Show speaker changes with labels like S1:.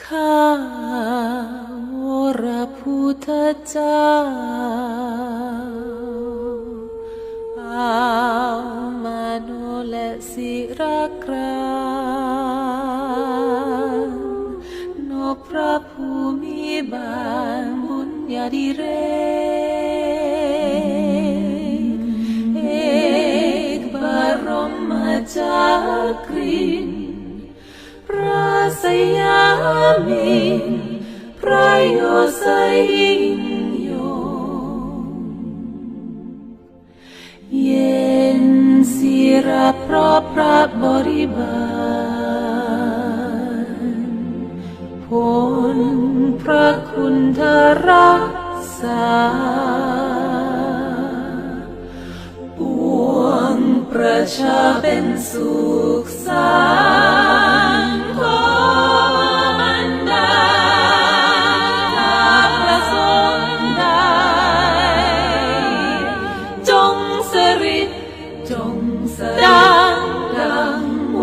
S1: ข้าวรพุทธเจ้าอามาโนและศิรกรานนกพระภูมิบาลบุญญาดิเรกเอกบรมจากรินพระสยา มินทร์พระโยไสยิ่งยงเย็นศิระเพราะพระบริบาลผลพระคุณเธอรักษาปวงประชาเป็นสุขส งสดังดังห